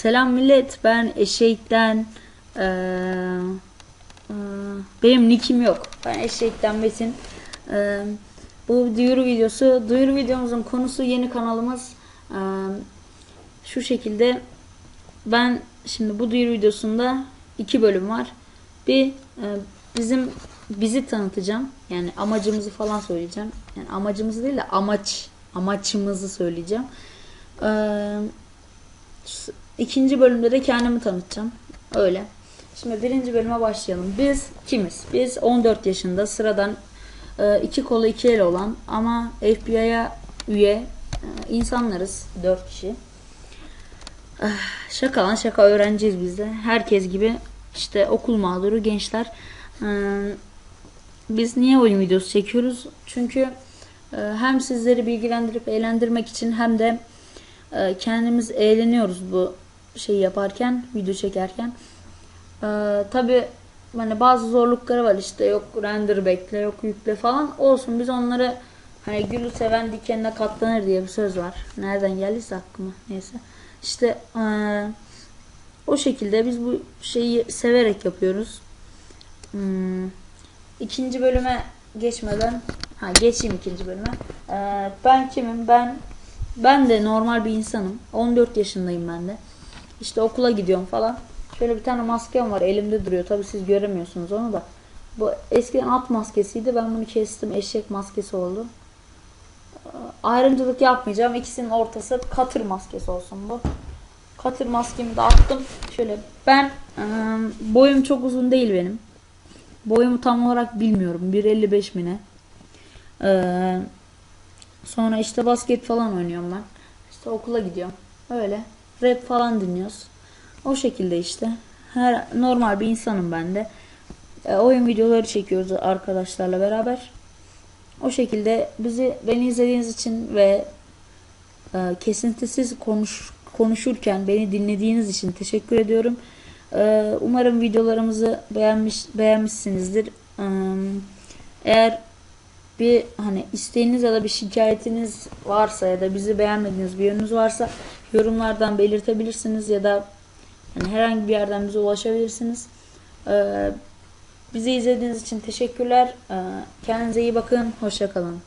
Selam millet ben Eşeğit'ten eee, eee, benim nickim yok. Ben Eşeğit'ten Metin. Eee, bu duyuru videosu. Duyuru videomuzun konusu yeni kanalımız. Eee, şu şekilde ben şimdi bu duyuru videosunda iki bölüm var. Bir e, bizim bizi tanıtacağım. Yani amacımızı falan söyleyeceğim. Yani amacımızı değil de amaç amaçımızı söyleyeceğim. Ee, s- ikinci bölümde de kendimi tanıtacağım. Öyle. Şimdi birinci bölüme başlayalım. Biz kimiz? Biz 14 yaşında sıradan e, iki kolu iki el olan ama FBI'ya üye e, insanlarız. 4 kişi. Şaka lan şaka öğrenciyiz biz de. Herkes gibi işte okul mağduru gençler. Ee, Biz niye oyun videosu çekiyoruz? Çünkü e, hem sizleri bilgilendirip eğlendirmek için hem de e, kendimiz eğleniyoruz bu şeyi yaparken, video çekerken. Ee, Tabi hani bazı zorlukları var işte yok render bekle yok yükle falan olsun biz onları hani gülü seven dikenine katlanır diye bir söz var. Nereden geldiyse aklıma neyse. İşte eee, o şekilde biz bu şeyi severek yapıyoruz. Hmm, ikinci bölüme geçmeden ha geçeyim ikinci bölüme. Eee, ben kimim? Ben ben de normal bir insanım. 14 yaşındayım ben de. İşte okula gidiyorum falan. Şöyle bir tane maskem var elimde duruyor. Tabi siz göremiyorsunuz onu da. Bu eskiden at maskesiydi. Ben bunu kestim. Eşek maskesi oldu. Ayrımcılık yapmayacağım. İkisinin ortası katır maskesi olsun bu. Katır maskemi de attım. Şöyle ben ıı, boyum çok uzun değil benim. Boyumu tam olarak bilmiyorum. 1.55 mi ne? Ee, sonra işte basket falan oynuyorum ben. İşte okula gidiyorum. Öyle. Rap falan dinliyoruz. O şekilde işte. Her normal bir insanım ben de. Ee, oyun videoları çekiyoruz arkadaşlarla beraber. O şekilde bizi beni izlediğiniz için ve e, kesintisiz konuş konuşurken beni dinlediğiniz için teşekkür ediyorum. E, umarım videolarımızı beğenmiş beğenmişsinizdir. E, eğer bir hani isteğiniz ya da bir şikayetiniz varsa ya da bizi beğenmediğiniz bir yönünüz varsa yorumlardan belirtebilirsiniz ya da hani herhangi bir yerden bize ulaşabilirsiniz. E, bizi izlediğiniz için teşekkürler. E, kendinize iyi bakın. Hoşça kalın.